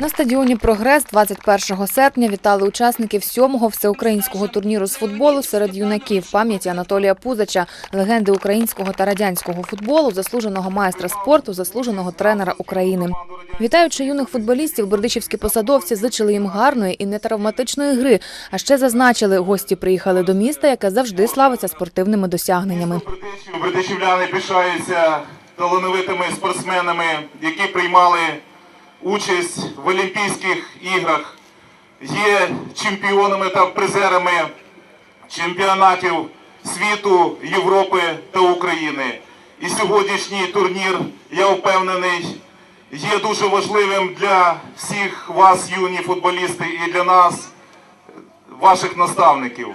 На стадіоні Прогрес 21 серпня вітали учасників сьомого всеукраїнського турніру з футболу серед юнаків пам'яті Анатолія Пузача, легенди українського та радянського футболу, заслуженого майстра спорту, заслуженого тренера України. Вітаючи юних футболістів, бердичівські посадовці зичили їм гарної і нетравматичної гри. А ще зазначили, гості приїхали до міста, яке завжди славиться спортивними досягненнями. Бердичів, бердичівляни пишаються талановитими спортсменами, які приймали участь в Олімпійських іграх, є чемпіонами та призерами чемпіонатів світу, Європи та України. І сьогоднішній турнір, я впевнений, є дуже важливим для всіх вас, юні футболісти, і для нас, ваших наставників.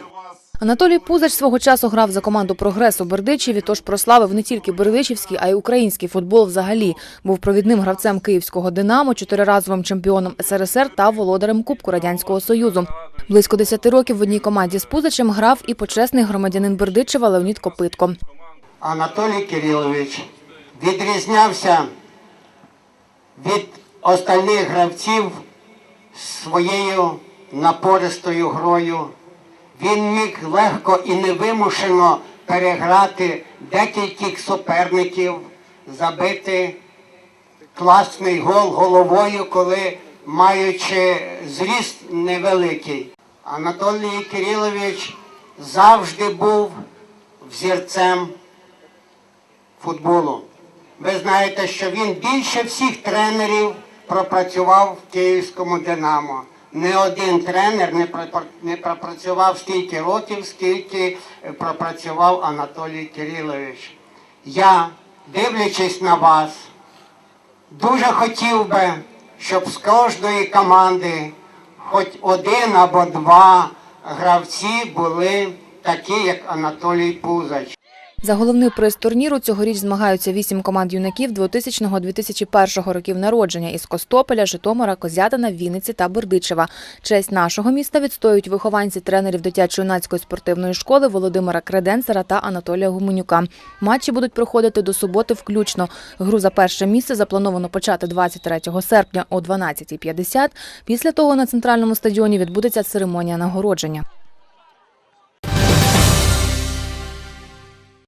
Анатолій Пузач свого часу грав за команду «Прогрес» у Бердичеві, тож прославив не тільки бердичівський, а й український футбол взагалі. Був провідним гравцем київського «Динамо», чотириразовим чемпіоном СРСР та володарем Кубку Радянського Союзу. Близько 10 років в одній команді з Пузачем грав і почесний громадянин Бердичева Леонід Копитко. Анатолій Кирилович відрізнявся від остальних гравців своєю напористою грою. Він міг легко і невимушено переграти декількох суперників, забити класний гол головою, коли маючи зріст невеликий. Анатолій Кирилович завжди був взірцем футболу. Ви знаєте, що він більше всіх тренерів пропрацював в Київському Динамо. Не один тренер не пропрацював стільки років, скільки е, пропрацював Анатолій Кирилович. Я, дивлячись на вас, дуже хотів би, щоб з кожної команди хоч один або два гравці були такі, як Анатолій Пузач. За головний приз турніру цьогоріч змагаються вісім команд юнаків 2000-2001 років народження із Костополя, Житомира, Козятина, Вінниці та Бердичева. Честь нашого міста відстоюють вихованці тренерів дитячо-юнацької спортивної школи Володимира Креденцера та Анатолія Гуменюка. Матчі будуть проходити до суботи включно. Гру за перше місце заплановано почати 23 серпня о 12.50. Після того на центральному стадіоні відбудеться церемонія нагородження.